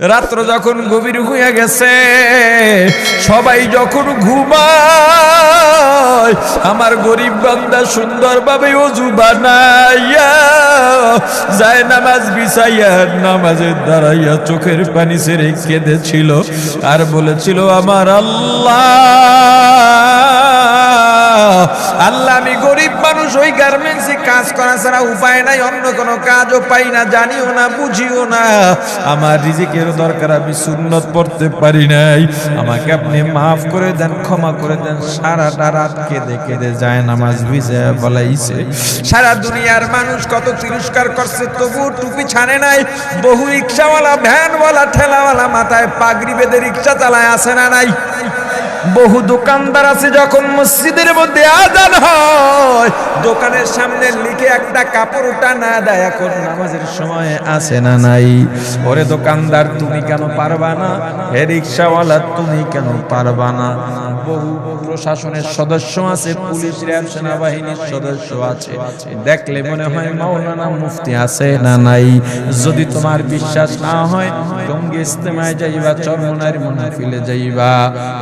রাত্র যখন গভীর হইয়া গেছে, সবাই যখন ঘুমায়, আমার গরিব বান্দা সুন্দরভাবে অজু বানাইয়া যায় নামাজ বিছাইয়া, নামাজের দাঁড়াইয়া চোখের পানি ছেড়ে কেঁদেছিল আর বলেছিল, আমার আল্লাহ আল্লাহ, আমি গরিব মানুষ, ওই গার্মেন্টসে কাজ করা ছাড়া উপায় নাই, অন্য কোনো কাজও পাই না, জানিও না, বুঝিও না। আমার রিজিকের দরকার, আমি সুন্নত পড়তে পারি নাই। আমাকে আপনি মাফ করে দেন, ক্ষমা করে দেন, সারাটা রাত কেঁদে কেঁদে যায় নামাজ ভিজে বলাইছে। সারা দুনিয়ার মানুষ কত তিরস্কার করছে তবু টুপি ছাড়ে নাই। বহু রিক্সাওয়ালা, ভ্যানওয়ালা, ঠেলাওয়ালা মাথায় পাগড়ি বেঁধে রিক্সা চালায় আসে না নাই? বহু দোকানদার আছে যখন মসজিদের মধ্যে আজান হয়, দোকানের সামনে লিখে একটা কাপড় টানা দেয়, এখন নামাজের সময় আসে না নাই? ওরে দোকানদার, তুমি কেন পারবা না? হে রিক্সাওয়ালা, তুমি কেন পারবা না? বহু প্রশাসনের সদস্য আছে, পুলিশ, র্যাব, সেনাবাহিনীর সদস্য আছে। দেখলে মনে হয় মাওলানা মুফতি আছে না নাই? যদি তোমার বিশ্বাস না হয় টঙ্গি ইস্তেমায় যাইবা, চরমনার মহফিলে যাইবা।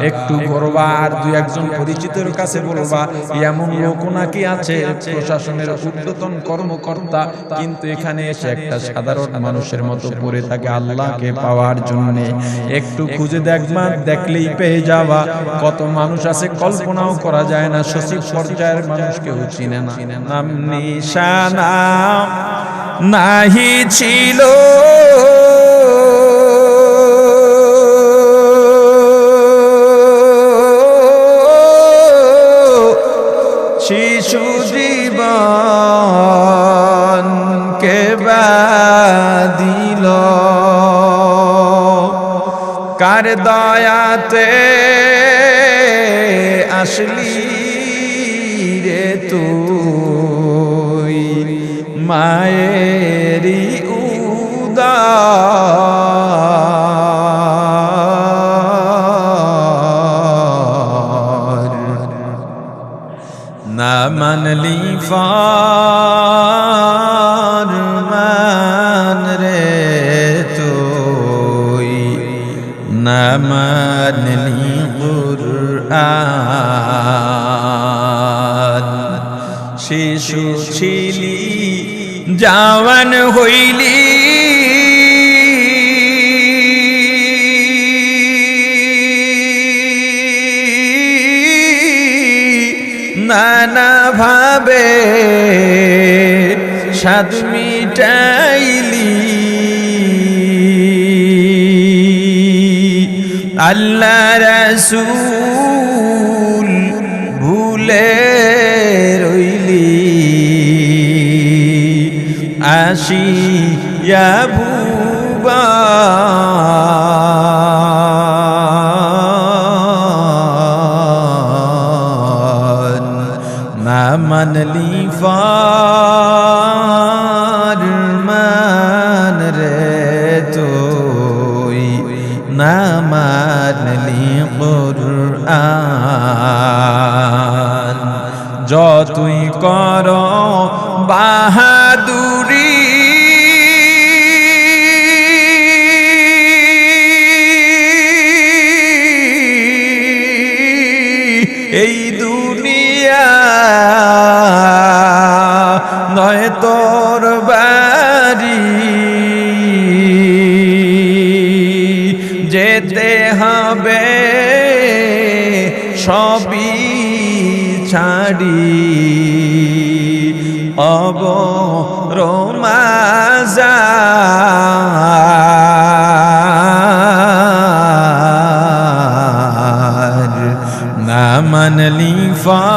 একটু করবা আর দুই একজন পরিচিতের কাছে বলবা, এমন লোক নাকি আছে? প্রশাসনের ঊর্ধ্বতন কর্মকর্তা, কিন্তু এখানে এসে একটা সাধারণ মানুষের মতো পড়ে থাকে আল্লাহকে পাওয়ার জন্য। একটু খুঁজে দেখবা, দেখলেই পেয়ে যাবা। কত মানুষ আছে, কল্পনাও করা যায় না, সচিব পর্যায়ের মানুষ কেউ চিনে না। নাম, নিশানা নাহি ছিল। কার দয়াতে আসলি রে তুই। মায়েরি উদার। না মানলি মান জাওয়ান হইলি। নানা ভাবে সাদ মিটাইলি। আল্লাহ রসুল ভুলে আসিয়া ভুবা। মানলি মান রে তুই না মানলি যতুই কর বাহাদুরি এই দুনিয়া নয় তোর বাড়ি। যেতে হবে সবই ছাড়ি। অব রোমাজা মানলি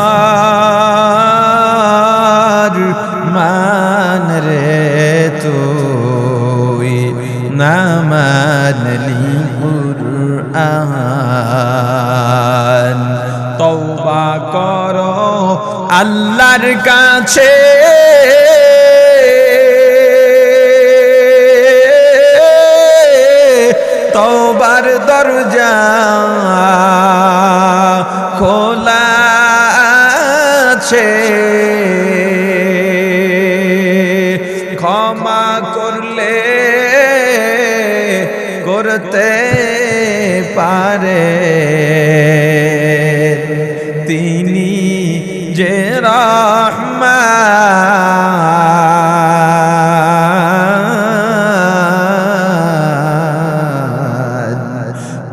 আছে। ক্ষমা করলে করতে পারে। তিনি যে রহমান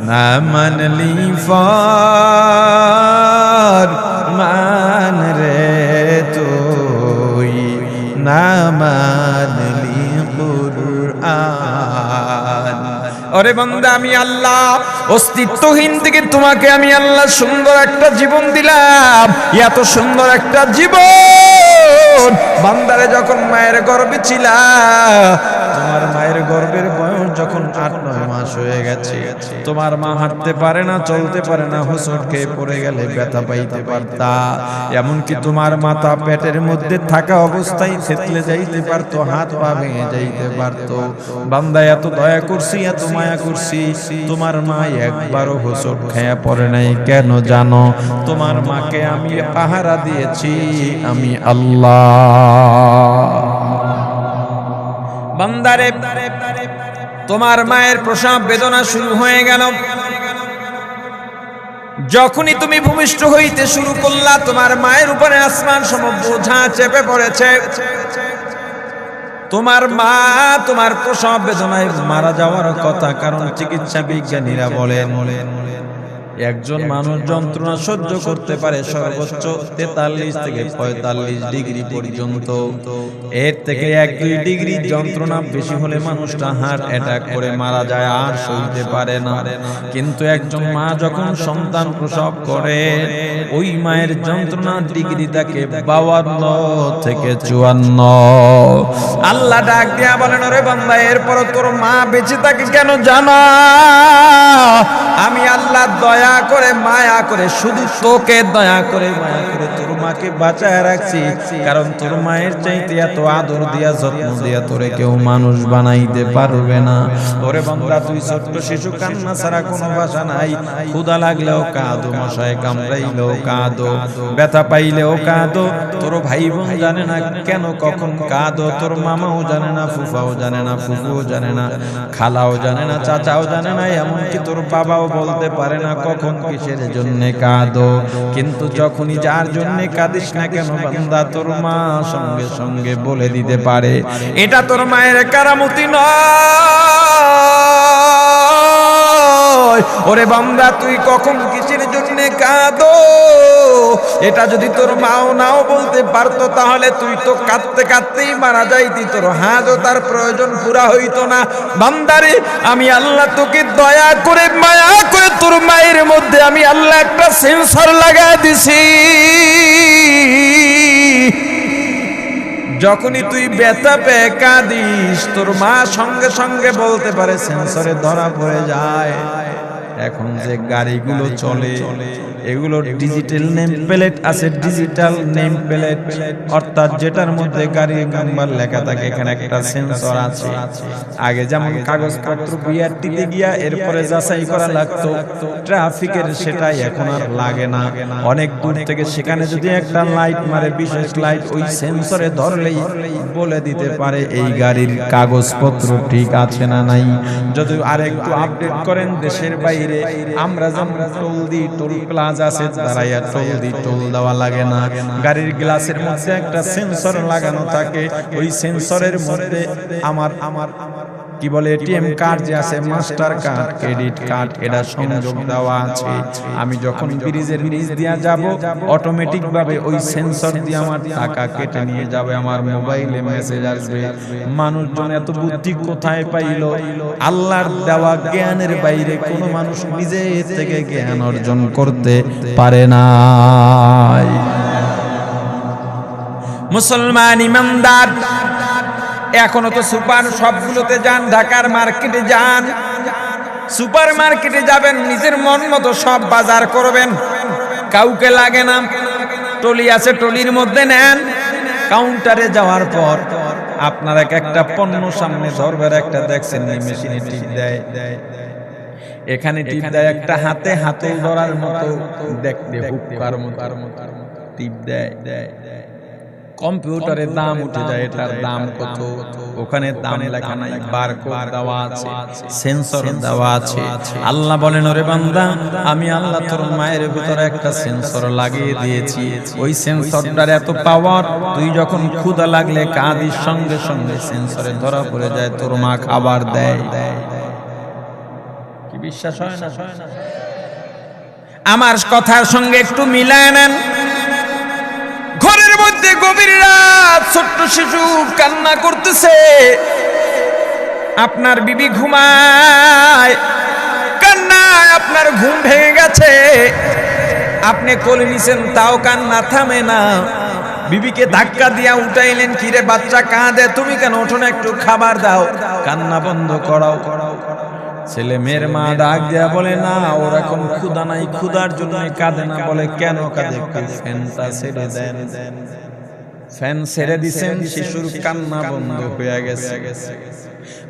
না মানলি ফর ওরে বান্দা, আমি আল্লাহ, অস্তিত্বহীন থেকে তোমাকে আমি আল্লাহ সুন্দর একটা জীবন দিলাম। এত সুন্দর একটা জীবন। বান্দারে যখন মায়ের গর্বে ছিলাম তোমার মায়ের গর্বের যখন আট, নয় মাস হয়ে গেছে, তোমার মা হাঁটতে পারে না, চলতে পারে না হোসট খেয়ে পড়ে গেলে ব্যথা পাইতে পারতা। এমনকি তোমার মাথা পেটের মধ্যে থাকা অবস্থায় থেতলে যাইতে পারতো, হাত পা ভেঙে যাইতে পারতো। বান্দা এত দয়া করছি, এত মায়া করছি, তোমার মা একবারও হোসট খেয়া পড়ে নাই, কেন জানো? তোমার মাকে আমি পাহারা দিয়েছি, আমি আল্লাহ। বান্দারে তোমার মায়ের প্রসাব বেদনা শুরু হয়ে গেল। যখনই তুমি ভূমিষ্ঠ হইতে শুরু করলা, তোমার মায়ের উপরে আসমান সম বোঝা চেপে পড়েছে। তোমার মা তোমার প্রসব বেদনায় মারা যাওয়ার কথা, কারণ চিকিৎসা বিজ্ঞানীরা বলেন একজন মানুষ যন্ত্রণা সহ্য করতে পারে সর্বোচ্চ তেতাল্লিশ থেকে পঁয়তাল্লিশ ডিগ্রি পর্যন্ত। এর থেকে এক দুই ডিগ্রি যন্ত্রণা বেশি হলে মানুষটা হার্ট অ্যাটাক করে মারা যায় আর সইতে পারে না। কিন্তু একজন মা যখন সন্তান প্রসব করে, ওই মায়ের যন্ত্রণা ডিগ্রি তাকে বাউান্ন থেকে চুয়ান্ন। আল্লাহ ডাক দিয়া বলেন, ওরে বান্দা এরপর তোর মা বেঁচে থাকে কেন জানা? আমি আল্লাহ দয়া করে মায়া করে শুধু তোকে দয়া করে মায়া করে তোর মাকে বাঁচায় রাখছি। কারণ তোর মায়ের চাইতে এত আদর দিয়া, যত্ন দিয়া তোরে কেউ মানুষ বানাইতে পারবে না। ওরে বান্দা, তুই ছোট্ট শিশু, কান্না ছাড়া কোনো ভাষা নাই। ক্ষুদা লাগলেও কাঁদো, মশায় কামড়াইলেও কাঁদো, ব্যথা পাইলেও কাঁদো। তোর ভাই বোন জানে না কেন কখন কাঁদো। তোর মামাও জানে না, ফুফাও জানে না, ফুফুও জানে না, খালাও জানে না, চাচাও জানে না, এমনকি তোর বাবাও বলতে পারে না কখন কিসের জন্য কাঁদো। কিন্তু যখনই যার জন্য কাঁদিস না কেন বান্দা? তোর মা সঙ্গে সঙ্গে বলে দিতে পারে। এটা তোর মায়ের কারামতি নয়। ওরে বান্দা তুই কখন কিসের জন্য কাঁদো এটা যদি তোর মাও নাও বলতে পারতো তাহলে তুই তো কাঁদতে কাঁদতেই মারা যাইতি তোর। হাজও তার প্রয়োজন পুরা হইতো না। বান্দারে আমি আল্লাহ তোকে দয়া করে মায়া করে তোর মায়ের মধ্যে আমি আল্লাহ একটা সেন্সর লাগাই দিছি। যখনই তুই ব্যথা পেয়ে কাঁদিস তোর মা সঙ্গে সঙ্গে বলতে পারে সেন্সরে ধরা পড়ে যায়। এখন যে গাড়িগুলো চলে। এগুলো ডিজিটাল নেম প্লেট আছে ডিজিটাল নেম প্লেট অর্থাৎ যেটার মধ্যে গাড়ি নাম্বার লেখা থাকে এখানে একটা সেন্সর আছে। আগে যেমন কাগজপত্র বিআরটিতে গিয়া এরপরে যাচাই করা লাগতো ট্রাফিকের সেটাই এখন আর লাগে না। অনেক দূর থেকে সেখানে যদি একটা লাইট মারে বিশেষ লাইট ওই সেন্সরে ধরলেই বলে দিতে পারে এই গাড়ির কাগজপত্র ঠিক আছে না নাই। যদি আরেকটু আপডেট করেন দেশের বাইরে আমরা যেমন টোল দিই টোল প্লাজা আছে, দাঁড়াইয়া টোল দি টোল দেওয়া লাগে না। গাড়ির গ্লাসের মধ্যে একটা সেন্সর লাগানো থাকে। ওই সেন্সরের মধ্যে আমার আমার আমার কি বলে এটিএম কার্ড যে আছে মাস্টার কার্ড ক্রেডিট কার্ড এটা সংযোগ দেওয়া আছে। আমি যখন ব্রিজের নিচ দিয়া যাব অটোমেটিক ভাবে ওই সেন্সর দিয়ে আমার টাকা কেটে নিয়ে যাবে আমার মোবাইলে মেসেজ আসবে। মানুষজন এত বুদ্ধি কোথায় পাইল? আল্লাহর দেওয়া জ্ঞানের বাইরে কোনো মানুষ নিজে থেকে জ্ঞান অর্জন করতে পারে না। মুসলমান ইমানদার এখনও তো সুপার সবগুলোতে যান ঢাকার মার্কেটে যান। সুপার মার্কেটে যাবেন নিজের মন মতো সব বাজার করবেন। কাউকে লাগে না টলি আছে টলির মধ্যে নেন। কাউন্টারে যাওয়ার পর আপনার এক একটা পণ্য সামনে ধরবার একটা দেখছেন এই মেশিনে টিপ দেয়। এখানে টিপ দেয় একটা হাতে হাতে ধরার মতো দেখতে হুক্কার মতো। টিপ দেয়। কম্পিউটারে দাম উঠে যায় এটার দাম কত? ওখানে দাম লেখা নাই বারকোড দেওয়া আছে সেন্সর দেওয়া আছে। আল্লাহ বলেন ওরে বান্দা আমি আল্লাহ তোর মায়ের ভিতরে একটা সেন্সর লাগিয়ে দিয়েছি। ওই সেন্সরটার এত পাওয়ার তুই যখন ক্ষুধা লাগলে কাঁদির সঙ্গে সঙ্গে সেন্সরে ধরা পড়ে যায় তোর মা খাবার দেয়। কি বিশ্বাস হয় না? আমার কথার সঙ্গে একটু মিলায় নেন। মধ্যে গভীর রাত ছোট্ট শিশু কান্না করতেছে। আপনার বিবি ঘুমায়। কান্নায় আপনার ঘুম ভেঙে গেছে। আপনি কোলে নিছেন, তাও কান্না থামে না। বিবিকে ধাক্কা দিয়া উঠাইলেন কিরে বাচ্চা, কাঁদে, তুমি কেন? ওঠো না, একটু খাবার দাও। কান্না বন্ধ করাও। ছেলে মেয়ের মা ডাক দেয়া বলে, না, ওর এখন ক্ষুধা নাই, ক্ষুধার জন্য কাঁদে না। বলে, কেন কাঁদে? একটু ফ্যানটা ছেড়ে দেন। ফ্যান ছেড়ে দিছেন শিশুর কান্না বন্ধ হয়ে গেছে।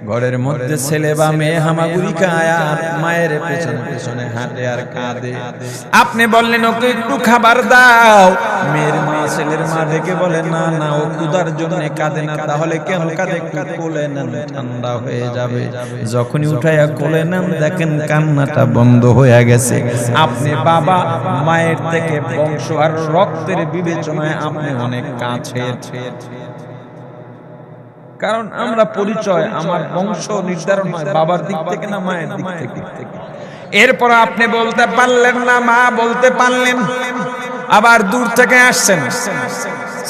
ঘরের মধ্যে ছেলে বা মেয়ে হামাগুড়ি খায় আর মায়ের পেছনে পেছনে হাঁটে আর কাঁদে। আপনি বললেন ওকে একটু খাবার দাও। মেয়ের মা ছেলের মা ডেকে বলে না না ও ক্ষুধার জন্য কাঁদে না তাহলে কেন কাঁদে? একটু কোলে নেন ঠান্ডা হয়ে যাবে। যখনই উঠাইয়া কোলে নেন দেখেন কান্নাটা বন্ধ হয়ে গেছে। আপনি বাবা মায়ের থেকে বংশ আর রক্তের বিবেচনায় আপনি অনেক কাছে কারণ আমরা পরিচয়, আমার বংশ নির্ধারণ হয়, বাবার দিক থেকে না মায়ের দিক থেকে। এরপর আপনি বলতে পারলেন না, মা বলতে পারলেন, আবার দূর থেকে আসছেন।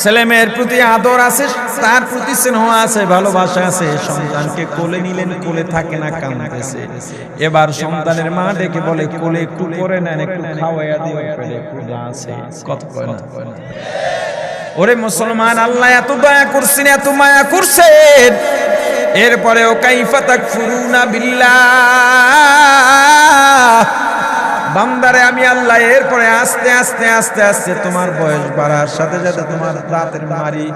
ছেলে মেয়ের প্রতি আদর আছে, তার প্রতি স্নেহ আছে, ভালোবাসা আছে, সন্তানকে কোলে নিলেন, কোলে থাকে না, কাঁদতেছে। এবার সন্তানের মা ডেকে বলে, কোলে একটু করে নেন, একটু খাওয়াইয়া পেলে ক্ষুধা আছে। কত কয় না। ওরে মুসলমান আল্লাহ এত দয়া করছেন এত মায়া করছেন। এরপরে ও কাইফা তাকফুরুনা বিল্লাহ। বান্দারে আমি আল্লাহ, এরপরে আস্তে আস্তে আস্তে আস্তে তোমার বয়স বাড়ার সাথে সাথে তোমার দাঁতের মারি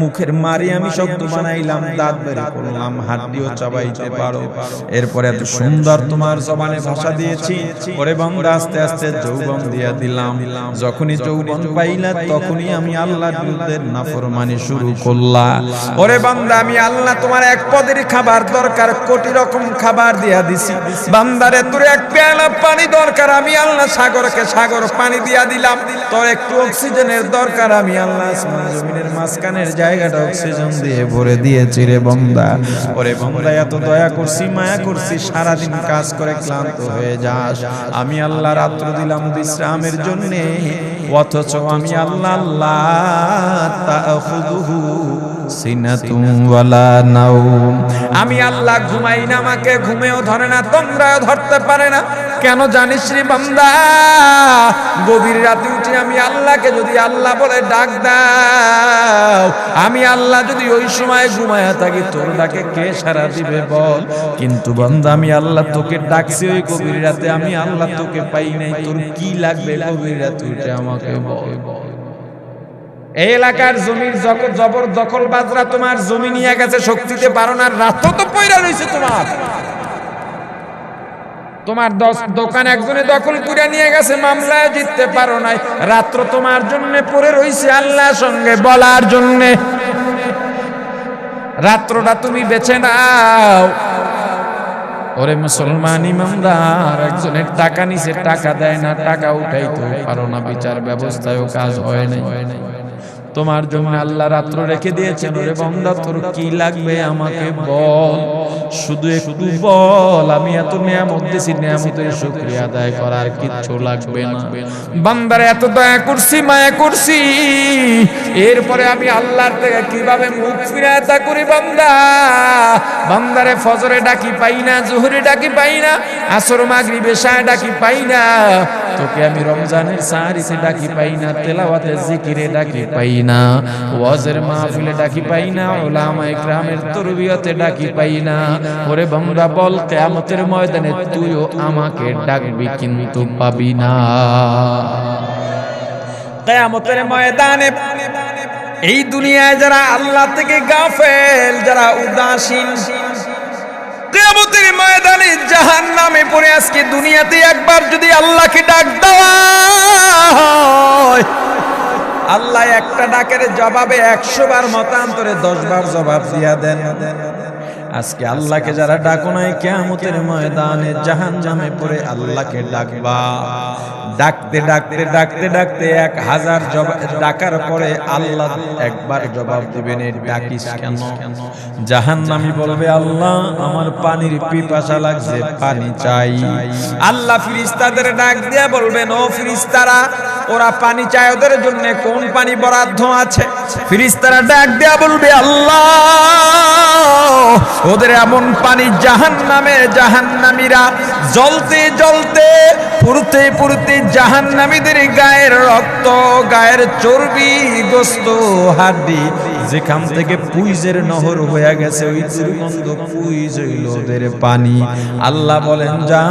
মুখের মারি আমি শব্দ বানাইলাম, দাঁত বের করলাম, হাড্ডিও চাবাইতে পারো। এরপরে এত সুন্দর তোমার জবানে ভাষা দিয়েছি। ওরে বান্দা, আস্তে আস্তে যৌবন দিয়া দিলাম। যখনই যৌবন পাইলা তখনই আমি আল্লাহর বিরুদ্ধে নাফরমানি শুরু করলাম ওরে বান্দা, আমি আল্লাহ তোমার এক পদের খাবার দরকার, কোটি রকম খাবার দিয়া দিছি। বান্দারে, তোর এক পেয়ালা পানি দরকার আমি আল্লাহ সাগরকে সাগর পানি দিয়া দিলাম। তোর একটু অক্সিজেনের দরকার, আমি আল্লাহ আসমান জমিনের মাঝখানের জায়গাটা অক্সিজেন দিয়ে ভরে দিয়েছি রে বন্দা। ওরে বন্দা, এত দয়া করছি, মায়া করছি, সারাদিন কাজ করে ক্লান্ত হয়ে যাস। আমি আল্লাহ রাত্র দিলাম বিশ্রামের জন্যে। অথচ আমি আল্লাহ আল্লাহ আমি আল্লাহ ঘুমাই না, আমাকে ঘুমেও ধরে না, তোমরাও ধরতে পারে না। কেন জানিস রে বান্দা? গভীর রাতে উঠে আমি আল্লাহকে যদি আল্লাহ বলে ডাক দাও, আমি আল্লাহ যদি ওই সময় ঘুমায়া থাকি, তোর ডাকে কে সারা দিবে বল? কিন্তু বান্দা, আমি আল্লাহ তোকে ডাকছি ওই গভীর রাতে, আমি আল্লাহ তোকে পাই নাই, তোর কি লাগবে গভীর রাতে উঠে আমাকে বল? এই এলাকার জমির জবর দখল বাজরা তোমার জমি নিয়ে গেছে, শক্তিতে পারো না রাত তো পয়রা রয়েছে তোমার। তোমার দোকান একজনে দখল করে নিয়ে গেছে, মামলায় জিততে পারো নাই। রাত্র তোমার জন্য পড়ে রইছে আল্লাহর সঙ্গে বলার জন্য। রাত্রটা তুমি বেছে নাও। ওরে মুসলমান ইমানদার, একজনের টাকা নিছে, টাকা দেয় না, টাকা উঠাইতে পারো না, বিচার ব্যবস্থায়ও কাজ হয় নাই। তোমার জন্য আল্লাহ রাত্র রেখে দিয়েছেন। ওরে বন্দা, তোর কি লাগবে আমাকে বল? শুধু একটু বল, আমি এত নিয়ামত দিছি, নিয়ামতের শুকরিয়া আদায় করার কিচ্ছু লাগবে না। বান্দারে, এত দয়া করছি, মায়া করছি। এরপরে আমি আল্লাহর থেকে কীভাবে মুখ ফিরাতা করি বান্দা? বান্দারে, ফজরে ডাকি পাই না, জোহরে ডাকি পাই না, আসর মাগরি বেশায় ডাকি পাই না। তোকে আমি রমজানের সাহারিতে ডাকি পাই না, তেলাওয়াতে জিকিরে ডাকি পাই না, ওয়াজের মাহফিলে ডাকি পাই না ওলামা ইকরামের তরবিয়তে ডাকি পাই না। ওরে বান্দা, বল কিয়ামতের ময়দানে তুইও আমাকে ডাকবি কিন্তু পাবি না। কিয়ামতের ময়দানে এই দুনিয়ায় যারা আল্লাহ থেকে গাফেল, যারা উদাসীন কিয়ামতের ময়দানে জাহান নামে পড়ে আজকে দুনিয়াতে একবার যদি আল্লাহকে ডাক দেওয়া আল্লাহ একটা ডাকের জবাবে একশো বার মতান্তরে দশ বার জবাব দিয়া দেন। আজকে আল্লাহকে যারা ডাকো নাই, কেয়ামতের ময়দানে জাহান নামে পড়ে আল্লাহকে ডাকবা। ডাকতে ডাকতে ডাকতে ডাকতে এক হাজার ডাকার পরে আল্লাহ একবার জবাব দিবেন ডাকিস কেন? জাহান নামি বলবে, আল্লাহ, আমার পানির পিপাসা লাগছে, পানি চাই। আল্লাহ ফিরিস্তাদের ডাক দিয়ে বলবেন, ও ফিরিস্তারা, ওরা পানি চায়, ওদের জন্য কোন পানি বরাদ্দ আছে? ফিরিস্তারা ডাক দেয়া বলবে, আল্লাহ ওদের এমন পানি জাহান নামে জাহান নামীরা জলতে জ্বলতে পুরতে পুরতে জাহান নামীদের গায়ের রক্ত, গায়ের চর্বি, গোস্ত, হাড্ডি যেখান থেকে পুইজের নহর হয়ে গেছে, ওই দুর্গন্ধ পুইজ হইল ওদের পানি। আল্লাহ বলেন, যা,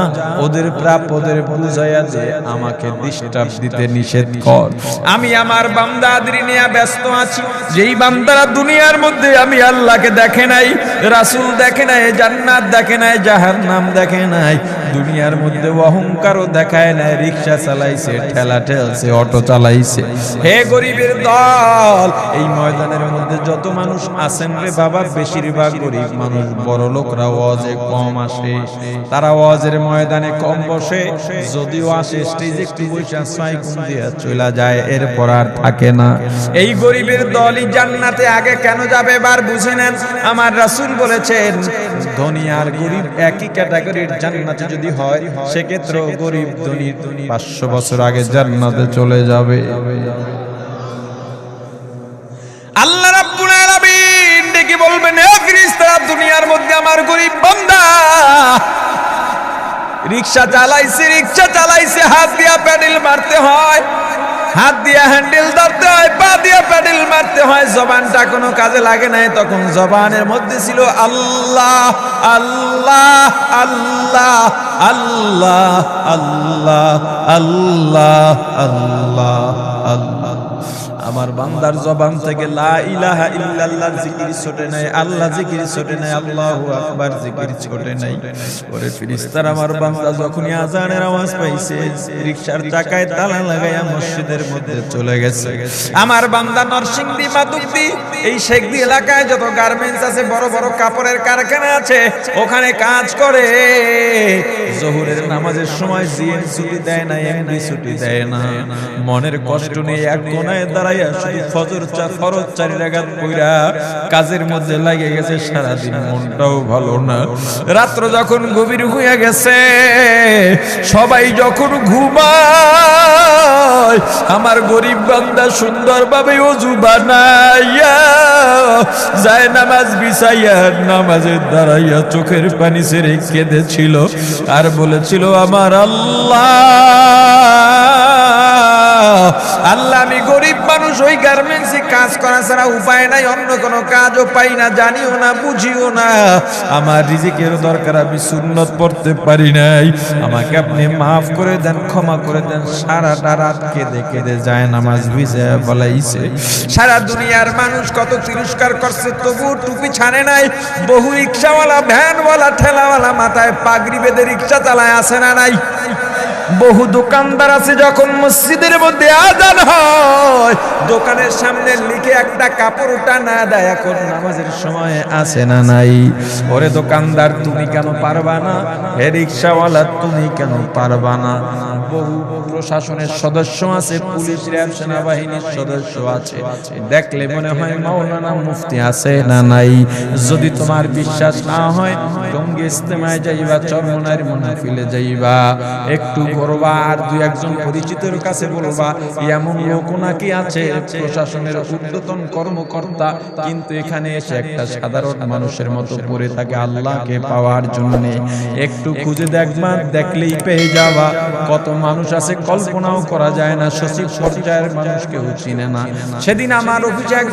ওদের প্রাপ, ওদের বুঝাইয়া যে আমাকে ডিস্টার্ব দিতে নিষেধ কর। আমি আমার বান্দাদের নিয়ে ব্যস্ত আছি। যেই বান্দারা দুনিয়ার মধ্যে আমি আল্লাহকে দেখে নাই, রাসূল দেখে নাই, জান্নাত দেখে নাই, জাহান্নাম দেখে নাই, দুনিয়ার মধ্যে অহংকারও দেখায় না রিক্সা চালাইছে, ঠেলা ঠেলছে, অটো চালাইছে। হে গরিবের দল, এই ময়দানের মধ্যে যত মানুষ আছেন রে বাবা, বেশিরভাগ গরিব মানুষ বড় লোকরা ওয়াজে কম আসে। তারা ওয়াজের ময়দানে কম বসে। যদিও আসে স্টেজে একটু বসে গুণ দিয়ে চলে যায়, এরপর আর থাকে না। এই গরিবের দলই জান্নাতে আগে কেন যাবে এবার বুঝে নেন। আমার রাসূল বলেছেন, ধনী আর গরিব একই ক্যাটাগরির জান্নাতে যদি হয় সেক্ষেত্রে গরিব ধনী পাঁচশো বছর আগে জান্নাতে চলে যাবে। আমার গরিব বান্দা। রিকশা চালাইছে, রিক্সা চালাইছে, হাত দিয়া প্যাডেল মারতে হয়। হাত দিয়া হ্যান্ডেল ধরতে হয়, পা দিয়া প্যাডেল মারতে হয়। জবানটা কোনো কাজে লাগে নাই, তখন জবানের মধ্যে ছিল আল্লাহ আল্লাহ আল্লাহ আল্লাহ আল্লাহ আল্লাহ আল্লাহ আল্লাহ। আমার বান্দার জবান থেকে লা ইলাহা ইল্লাল্লাহ জিকির ছোটে নাই, আল্লাহ জিকির ছোটে নাই, আল্লাহু আকবার জিকির ছোটে নাই। ওরে ফেরেশতারা আমার বান্দা যখনই আজানের আওয়াজ পাইছে, রিকশার চাকায় তালা লাগাইয়া মসজিদের মধ্যে চলে গেছে। আমার বান্দা নরসিংদী, মাদুকদি, এই শেখদি এলাকায় যত গার্মেন্টস আছে, বড় বড় কাপড়ের কারখানা আছে, ওখানে কাজ করে। জোহরের নামাজের সময় জিএম ছুটি দেয় না, এমডি ছুটি দেয় না। মনের কষ্ট নিয়ে এক কোনায় দাঁড়াইয়া শুধু ফজর ফরজ চারি রাগাত কাজের মধ্যে লাগে গেছে মনটাও ভালো না। রাত্র যখন গভীর হইয়া গেছে, সবাই যখন ঘুমায়, আমার গরিব বান্দা সুন্দরভাবে অজু বানাইয়া যায় নামাজ বিছাইয়া নামাজের দাঁড়াইয়া চোখের পানি ছেড়ে কেঁদেছিল আর বলেছিল, আমার আল্লাহ আল্লাহ, আমি গরিব মানুষ ওই গার্মেন্টসে কাজ করা ছাড়া উপায় নাই, অন্য কোনো কাজও পাই না, জানিও না, বুঝিও না। আমার রিজিকের দরকার, আমি সুন্নত পড়তে পারি নাই। আমাকে আপনি মাফ করে দেন, ক্ষমা করে দেন, সারাটা রাত কেঁদে কেঁদে যায় নামাজ ভিজে বলাইছে। সারা দুনিয়ার মানুষ কত তিরস্কার করছে তবু টুপি ছাড়ে নাই। বহু রিক্সাওয়ালা, ভ্যানওয়ালা, ঠেলাওয়ালা মাথায় পাগড়ি বেঁধে রিক্সা চালায় আসে না নাই? বহু দোকানদার আছে যখন মসজিদের মধ্যে আজান হয়, দোকানের সামনে লিখে একটা কাপড় টানা দেয়, এখন নামাজের সময় আসে না নাই? ওরে দোকানদার, তুমি কেন পারবা না? হে রিক্সাওয়ালা, তুমি কেন পারবা না? বহু প্রশাসনের সদস্য আছে, পুলিশ, র্যাব, সেনাবাহিনীর সদস্য আছে। দেখলে মনে হয় মাওলানা মুফতি আছে না নাই? যদি তোমার বিশ্বাস না হয় টঙ্গি ইস্তেমায় যাইবা, চরমনার মনাফিলে যাইবা। একটু করবা আর দুই একজন পরিচিতের কাছে বলবা, এমন লোক নাকি আছে প্রশাসনের ঊর্ধ্বতন কর্মকর্তা, কিন্তু এখানে এসে একটা সাধারণ মানুষের মতো পড়ে থাকে আল্লাহকে পাওয়ার জন্য। একটু খুঁজে দেখবা, দেখলেই পেয়ে যাবা। কত মানুষ আছে, কল্পনাও করা যায় না, সচিব পর্যায়ের মানুষ কেউ চিনে না। সেদিন আমার এক